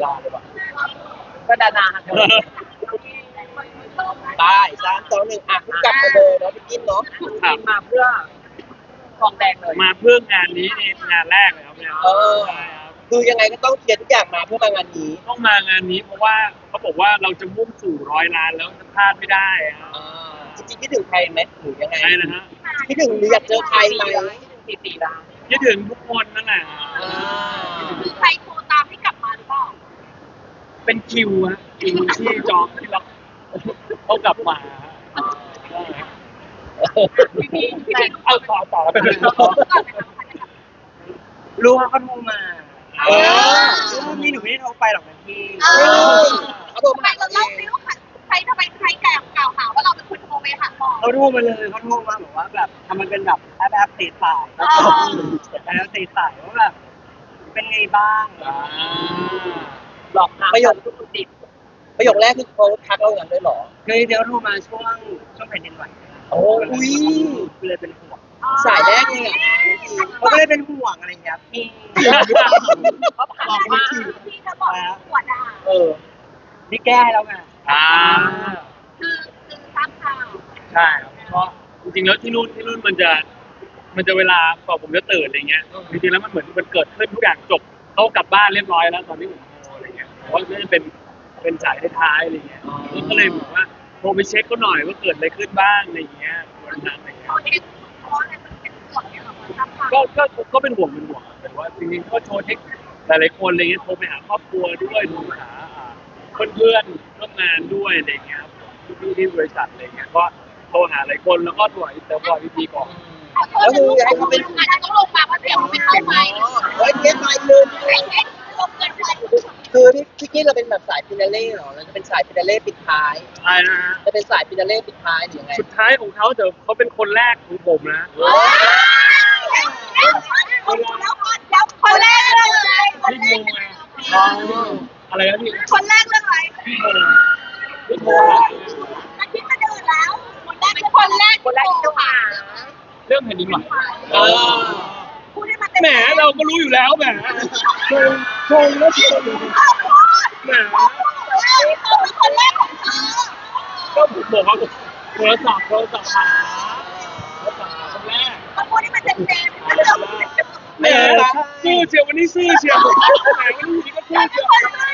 าราเลยว่ะก็ดานาครับได้สามสองหนึ่งอะกลับมาเลยเนาะพี่กินเนาะทีมมาเพื่อทองแดงเลยมาเพื่องานนี้ในงานแรกเลยครับเนี่ยเออ ใช่ครับคือยังไงก็ต้องเคลียร์ทุกอย่างมาเพื่อมางานนี้ต้องมางานนี้เพราะว่าเขาบอกว่าเราจะมุ่งสู่ร้อยล้านแล้วจะพลาดไม่ได้ครับอ่าจริงๆคิดถึงใครไหมหรือยังไงใช่นะฮะคิดถึงหรืออยากเจอใครไหมสี่ปีแล้วคิดถึงทุกคนนั่นแหละอ่า เป็นคิวฮะคิวที่จองที่เราเขากลับมาฮะใช่ครับพี่พี่พี่พี่เอาต่อต่อไปเลยก่อนนะครับรู้ว่าเขาโทรมาเออรู้นี่หนูไม่ได้โทรไปหรอกนะพี่เอเอออเขาโทรทำมาไมเราเล่าซิว่าใครทำไมใครกล่าวกล่าวหาว่าเราเป็นคนโทรไปหาหมอเขาโทรมาเลยเขาโทรมาบอกว่าแบบทำมันเป็นแบบแอปแอปตีสายอ๋อแอปตีสายว่าแบบเป็นไงบ้างอ่า หลอกถามประโยคทุกคนติดประโยคแรกคือเขาทักเราอย่างนั้นเลยเหรอ เคยเดี๋ยวโทรมาช่วงช่วงแผ่นดินไหวโอ้ยเลยเป็นห่วงสายแรกเลยอะเขาก็เลยเป็นห่วงอะไรอย่างเงี้ยพี่เขาถามว่าพี่จะบอกปวดอะเออนี่แก้ให้แล้วไงอ่าคือคือตามข่าวใช่ครับก็จริงๆแล้วที่นู่นที่นู่นมันจะ มันจะเวลากว่าผมจะตื่นอะไรเงี้ยจริงๆแล้วมันเหมือนมันเกิดขึ้นทุกอย่างจบเขากลับบ้านเรียบร้อยแล้ว ตอนที่ผม ว่าน่าจะเป็นเป็นสายท้ายๆอะไรเงี้ยก็เลยบอกว่าโทรไปเช็คเขาหน่อยว่าเกิดอะไรขึ้นบ้างอะไรเงี้ยวันนั้นอะไรเงี้ยเขาเองเพราะอะไรมันเป็นส่วนเนี่ยหรอตามข่าวก็ก็ก็เป็นห่วงเป็นห่วงแต่ว่าจริงๆก็โทรเช็คหลายๆคนอะไรเงี้ยโทรไปหาครอบครัวด้วยโทรไปหาเพื่อนเพื่อนๆร่วมงานด้วยอะไรเงี้ยครับพี่ๆที่บริษัทอะไรเงี้ยก็โทรหาหลายคนแล้วก็โทรหาอินเตอร์พอร์ตพีก่อนแล้วคือให้เขาเป็นอาจจะต้องลงมาเพราะเดี๋ยวมันไม่เข้าไปอ๋อเฮ้ยเทียบไปลืมไอ้ไอ้ลงเกินไป คือพี่พี่กี้เราเป็นแบบสายฟินาเล่เหรอเราจะเป็นสายฟินาเล่ปิดท้ายใช่นะฮะจะเป็นสายฟินาเล่ปิดท้ายหรือยังไงสุดท้ายของเขาแต่เขาเป็นคนแรกของผมนะแล้วคนแรกเลยคนพี่แรโมกไงอ๋ออะไรนะพี่คนแรกเรื่องอะไรพี่โมพี่โมหาอาทิตย์จะเดินแล้วคนแรกเป็นคนแรกคนแรกที่ต้องหาเรื่องแผ่นดินไหวเออพูดให้มันเต็มแหมเราก็รู้อยู่แล้วแหมช งชงแล้วชงแหมเขาเป็นคนแรกของเธอก็ผมบอกว่าโทรศัพท์โทรศัพท์หาโทรศัพท์หาคนแรกเขาพูดให้มันเต็มเต็มแหมซื่อเชียววันนี้ซื่อเชียวแหมวันนี้ก็ซื่อเชียวพอไม่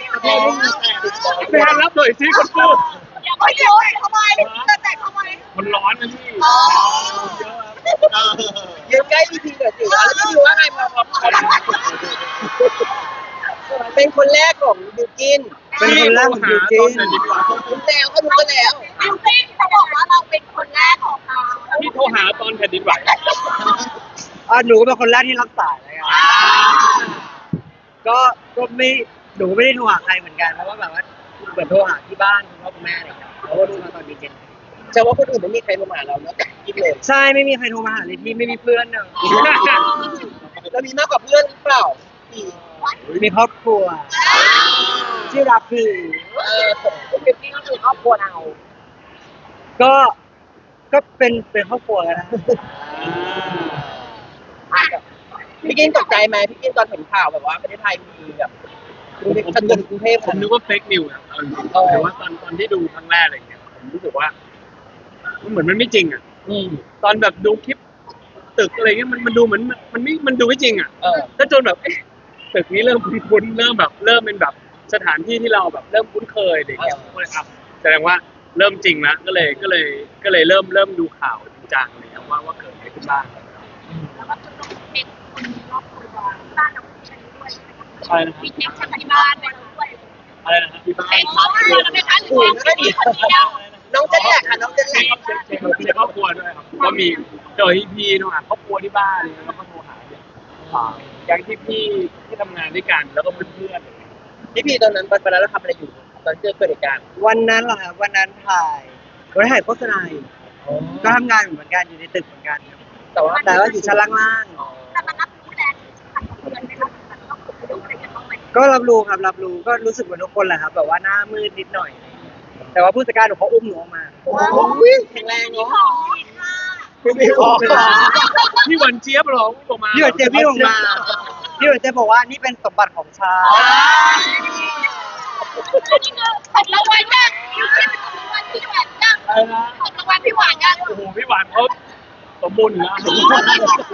มีแต่ติดต่อไปหารับหน่อยสิคนพูดอย่าไปโยนทำไมจะแตกทำไมมันร้อนนะพี่อ๋อเออยืนใกล้พีพีหน่อยสิวแล้วพี่ดูว่าไงพอพอพอ เป็นคนแรกของบิวกินเป็นคนแรกของบิวกิ้นตอนไหนดีกว่ารู้แล้วเขารู้กันแล้วบิวกิ้นเขาบอกว่าเราเป็นคนแรกของเขาพี่โทรหาตอนแผ่นดินไหวอ่าหนูก็เป็นคนแรกที่รับสายเลยครับก็ก็ไม่หนูไม่ได้โทรหาใครเหมือนกันเพราะว่าแบบว่าเหมือนโทรหาที่บ้านคุณพ่อคุณแม่อะไรอย่างเงี้ยเขาก็รู้มาตอนดีเจนแต่ว่าคนอื่นไม่มีใครมาหาเรานอกจากกินเลยใช่ไม่มีใครโทรมาหาเลยพี่ไม่มีเพื่อนเนอะเรามีมากกว่าเพื่อนหรือเปล่าพี่ มีครอบครัว ที่รักคือเออบิวกิ้นก็คือครอบครัวเราก็ก็เป็นเป็นครอบครัวกันนะพี่กินตกใจไหมพี่กินตอนเห็นข่าวแบบว่าประเทศไทยมีแบบกรุงเทพถนนกรุงเทพผมนึกว่าเฟกนิวส์นะเอาจริงๆเออ แต่ว่าตอนตอนที่ดูครั้งแรกอะไรเงี้ยผมรู้สึกว่ามันเหมือนมันไม่จริงอะ อืม ตอนแบบดูคลิปตึกอะไรเงี้ยมันมันดูเหมือนมันมันไม่มันดูไม่จริงอะเออ แล้วจนแบบเอ๊ะ ตึกนี้เริ่มคุ้นๆเริ่มแบบเริ่มเป็นแบบสถานที่ที่เราแบบเริ่มคุ้นเคยอะไรเงี้ยเออก็เลยครับแสดงว่าเริ่มจริงแล้วก็เลยก็เลยก็เลยเริ่มเริ่มดูข่าวจริงจังเลยครับว่าว่าเกิดอะไรขึ้นบ้างแล้วก็คือต้องเป็นคนมีครอบครัวบ้านเราใช้ด้วยใช่นะครับมีเช็คชั้นที่บ้านไปด้วยอะไรนะครับที่บ้านเป็นครอบครัวเราเป็นท่านหรือว่าเป็นคนเดียวน้องเจ๊แหลกค่ะน้องเจ๊แหลเช็คกเช็คเช็คเช็คครอบครัวด้วยครับก็มีเจอพี่พีโทรหาครอบครัวที่บ้านแล้วก็โทร หาเนี่ยอ่าแก๊งที่พี่ที่ทำงานด้วยกันแล้วก็เพื่อนๆพี่พีตอนนั้นวันนั้นเราทำอะไรอยู่ตอนเจอเกิดเหตุการณ์วันนั้นเหรอครับวันนั้นถ่ายวันนั้นถ่ายโฆษณาอยู่ก็ทำงานเหมือนกันอยู่ในตึกเหมือนกันครับแต่ว่าแต่ว่าอยู่ชั้นล่างแต่มันรับรู้แลขัดของเงินไหมครับต้องดูอะไรกันบ้างไหมๆก็รับรู้ครับรับรู้ก็รู้สึกเหมือนทุกคนแหละครับแบบว่าหน้ามืดนิดหน่อย แต่ว่าผู้จัดการของเขาอุ้มหนูออกมาโอ้ยแข็งแรงเนาะขอค่ะ พี่บิวพี่หวันเจี๊ยบหรอพี่บอกมาพี่หวันเจี๊ยบพี่บอกมาพี่หวันเจี๊ยบบอกว่านี่เป็นสมบัติของชาของรางวัลงวังพี่หวานยังของรางวัลพี่หวานยังโอ้โหพี่หวานเขาสมบูรณ์นะ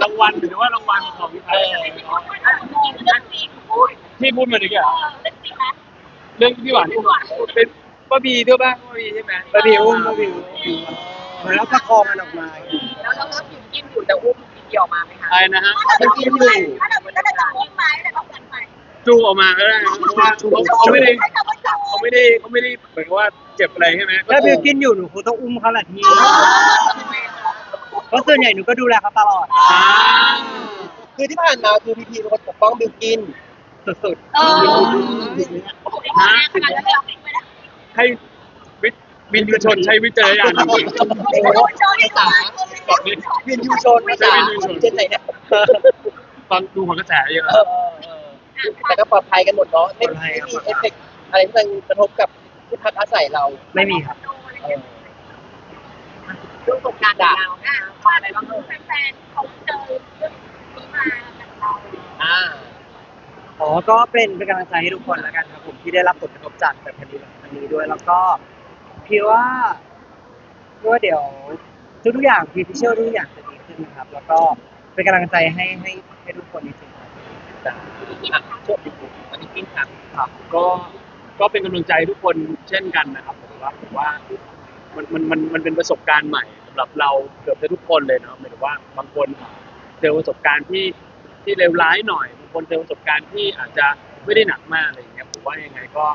รางวัลหรือว่ารางวัลของพี่ไทยที่พูดมาหนึ่งอย่างเรื่องพี่หวานเป็นป้าบีด้วยบ้างป้าบีใช่ไหมป้าบีอุ้มป้าบีเหมือนเราประคองมันออกมา นกินอยู่แต่อุ้มเกี่ยวมาไหมคะอะไรนะฮะถ้าเรากินอยู่ถ้าเราถ้าเราจะพูดไหมแต่เราเกินไปจูออกมาก็ได้นะเพราะว่าเขาเขาไม่ได้ใช้คำว่าจูเขาไม่ได้เขาไม่ได้เหมือนกับว่าเจ็บอะไรใช่ไหมถ้าบิวกินอยู่หนูคงต้องอุ้มเขาแหละพี่เพราะส่วนใหญ่หนูก็ดูแลเขาตลอดอ่าคือที่ผ่านมาคือพีพีเป็นคนปกป้องบิวกินสุดเออโอ้โหขนาดนั้นเลยเอาไปนะให้ วิวินยูชนใช้วิจารณญาณจริงโอ้โหโชว์ดีกว่าๆบอกนี้วินยูชนไม่จ้าเจนไหนเนี่ยตอนดูของกระแสเยอะเออแต่ก็ปลอดภัยกันหมดเนาะไม่มีเอฟเฟกต์อะไรที่มันกระทบกับที่พักอาศัยเราๆไม่มีครับเรื่องสงการดาวอะว่าอะไรบ้างแฟนๆเขาเจอเรื่องนี้มาจากเราอ่าอ๋อก็เป็นเป็นกำลังใจให้ทุกคนแล้วกันครับผมที่ได้รับผลกระทบจากแบบคดีแบบนี้ด้วยแล้วก็ พี่ว่าพี่ว่าเดี๋ยวทุกๆอย่างพีพิเชียลทุกอย่างจะดีขึ้นนะครับ แล้วก็เป็นกำลังใจให้ให้ให้ทุกคนจริงๆครับจ้าอะโชคดีวันนี้กินครับครับก็ก็เป็นกำลังใจทุกคนเช่นกันนะครับผมว่าผมว่ามันมันมันมันเป็นประสบการณ์ใหม่สำหรับเราเกือบจะทุกคนเลยเนาะหมายถึงว่าบางคนเจอประสบการณ์ที่ที่เลวร้ายหน่อยบางคนเจอประสบการณ์ที่อาจจะไม่ได้หนักมากอะไรอย่างเงี้ยผมว่ายังไงก็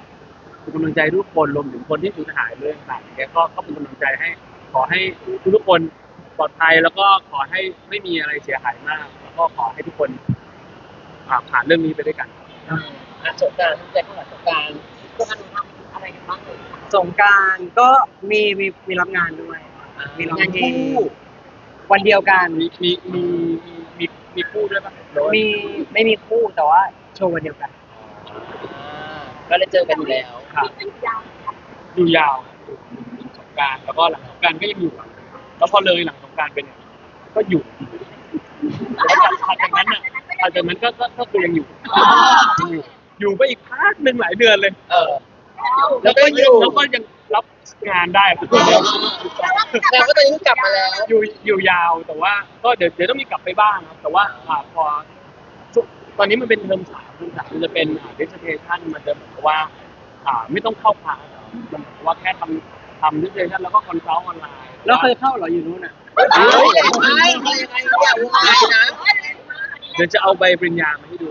เป็นกำลังใจทุกคนรวมถึงคนที่สูญหายเรื่องต่างๆเงี้ยก็ก็เป็นกำลังใจให้ขอให้ทุกๆคนปลอดภัยแล้วก็ขอให้ไม่มีอะไรเสียหายมาก แล้วก็ขอให้ทุกคนอ่าผ่านเรื่องนี้ไปด้วยกันอะสงการใจข้างหลังสงการพวกท่านทำอะไรกันบ้างเลยสงกรารก็มีมีมีรับงานด้วยมีร้องงานเพลคู่งวันเดียวกันมีมีมีมีมีมีคู่ด้วยปะหรือว่ามีไม่มีคู่แต่ว่าโชว์วันเดียวกัน ก็เลยเจอกันอยู่แล้วครับยาวอยู่ยาวอยู่สงกรารแล้วก็หลังสงกรารก็ยังอยู่ แล้วพอเลยหลังสงกรารเป็นยก็อยู่แล้วจากถัดจากนั้นอะถัดจากนั้นก็ก็ก็คือยังอยู่ อยู่อยู่ไปอีกพักหนึ่งหลายเดือนเลย เออ แล้แล้ววก็ก็อยังงแล้วก็ยังรับงานได้แต่ว่าตอนนี้กลับมาแล้ว อยู่อยู่ยาวแต่ว่า ก็เดี๋ยวเดี๋ยวต้องมีกลับไปบ้างครับแต่ว่าอ่าพอช่วง ตอนนี้มันเป็นเทอมสามเทอมสามมันจะเป็นดิสเทชันมันจะเหมือนกับว่า อ่าไม่ต้องเข้าคลาสอะมันเหมือนกับว่าแค่ทำทำดิสเทชันแล้วก็คอนซัลท์ออนไลน์แล้วเคยเข้าเหรออยู่นู้นอะเฮ้ยไม่ไม่ยังไงเนี่ยวุ่นวายนะเดี๋ยวจะเอาใบปริญญามาให้ดู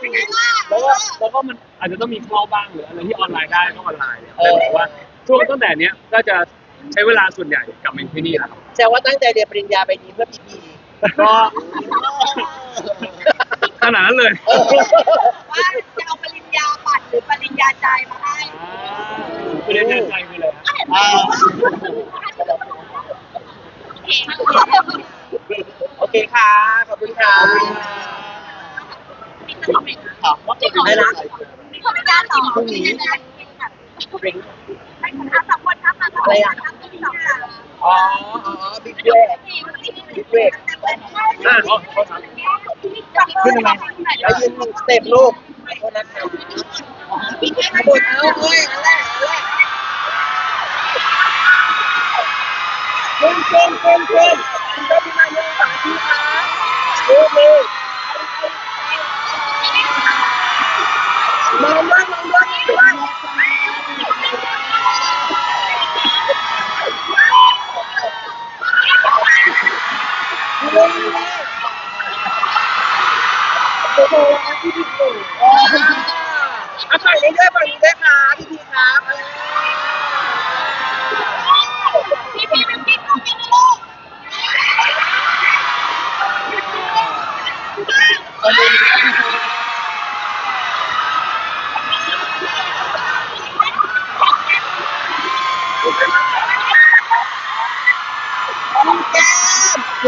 เป็นไงล่ะแล้วก็แล้วก็มันอาจจะต้องมีเข้าบ้างหรืออะไรที่ออนไลน์ได้ก็ออนไลน์เนี่ยแต่หมายถึงว่าช่วงตั้งแต่เนี้ยก็จะใช้เวลาส่วนใหญ่กับเมนที่นี่แหละครับ แสดงว่าตั้งใจเรียนปริญญาไปนี้เพื่อพีพีก็ ขนาดนั้นเลย ว่าจะเอาปริญญาบัตรหรือปริญญาใจมาให้ไม่ได้เดินใจไปเลยอ่าโอเคค่ะ ขอบคุณค่ะถามว่าเป็นได้ละมีคนการต่อพรุ่งนี้ดริงให้คนทักสักคนทักมาอะไรอะที่สองสาม อ๋ออ๋อบิ๊กเบรกบิ๊กเบรกอ่าขึ้นทำไมแล้วยืนหนึ่งสเต็ปลูกขอโทษนะคะบดเอาเฮ้ยอะไรอะไรขึ้นขึ้นขึ้นขึ้นคุณได้ที่มาเรื่องสาธิตนะดูดิมองด้วยมองด้วยด้วยดูดิ โอ้โหพี่พี่หนูอะฝั่งนี้ด้วยฝั่งนี้ด้วยค่ะพี่พีครับพี่พีเป็นพี่ต้องเป็นลูก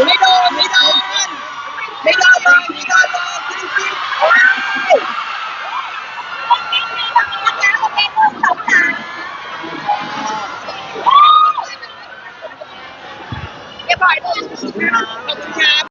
ไม่โดนไม่โดนไม่โดน